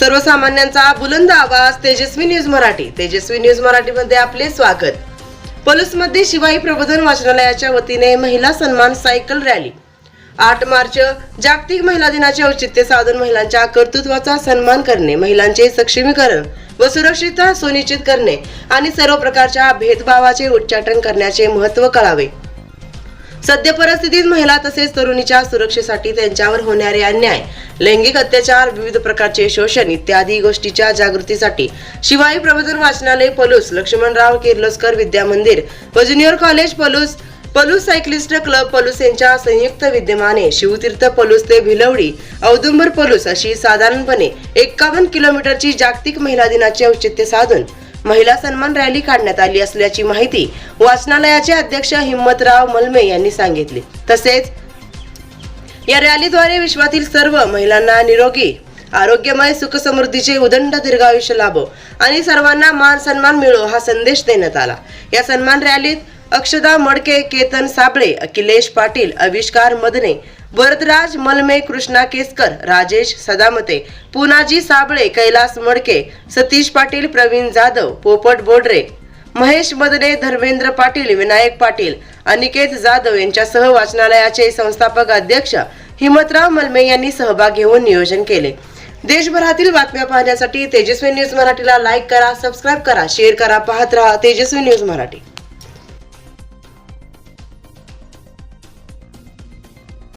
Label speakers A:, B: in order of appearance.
A: सर्वसामान्यांचा बुलंद आवाज तेजस्वी न्यूज मराठी. तेजस्वी न्यूज मराठीमध्ये आपले स्वागत. पलूसमध्ये शिवाई प्रबोधन वाचनालयाच्या वतीने महिला सन्मान सायकल रॅली. आठ मार्च जागतिक महिला दिनाचे औचित्य साधून महिलांच्या कर्तृत्वाचा सन्मान करणे महिलांचे सक्षमीकरण व सुरक्षितता सुनिश्चित करणे आणि सर्व प्रकारच्या भेदभावाचे उच्चाटन करण्याचे महत्त्व कळावे. सद्य परिस्थितीत महिला तसेच तरुणीच्या सुरक्षेसाठी त्यांच्यावर होणारे अन्याय लैंगिक अत्याचार विविध प्रकारचे शोषण इत्यादी गोष्टीच्या जागृतीसाठी शिवाई प्रबोधन वाचनालय पलूस लक्ष्मणराव किर्लोस्कर विद्या मंदिर व junior college Palus Palus cyclist club Palus यांच्या संयुक्त विद्यमाने शिवतीर्थ पलूस ते भिलवडी औदुंबर पलूस अशी साधारणपणे एक्कावन्न किलोमीटरची जागतिक महिला दिनाचे औचित्य साधून महिला सन्मान रॅली काढण्यात आली असल्याची माहिती वाचनालयाचे अध्यक्ष हिम्मतराव मलमे यांनी सांगितली. तसेच या रॅलीद्वारे विश्वातील सर्व महिलांना निरोगी आरोग्यमय सुख समृद्धीचे उदंड दीर्घायुष्य लाभो आणि सर्वांना मान सन्मान मिळो हा संदेश देण्यात आला. या सन्मान रॅलीत अक्षदा मडके केतन साबळे अखिलेश पाटील आविष्कार मदने वरदराज मलमे कृष्णा केसकर राजेश सदामते पुनाजी साबळे कैलास मडके सतीश पाटील प्रवीण जाधव पोपट बोडरे महेश मदने धर्मेंद्र पाटील विनायक पाटील अनिकेत जाधव यांच्यासह वाचनालयाचे संस्थापक अध्यक्ष हिमतराव मलमे यांनी सहभाग घेऊन नियोजन केले. देशभरातील बातम्या पाहण्यासाठी तेजस्वी न्यूज मराठीला लाईक करा सबस्क्राईब करा शेअर करा पाहत राहा तेजस्वी न्यूज मराठी.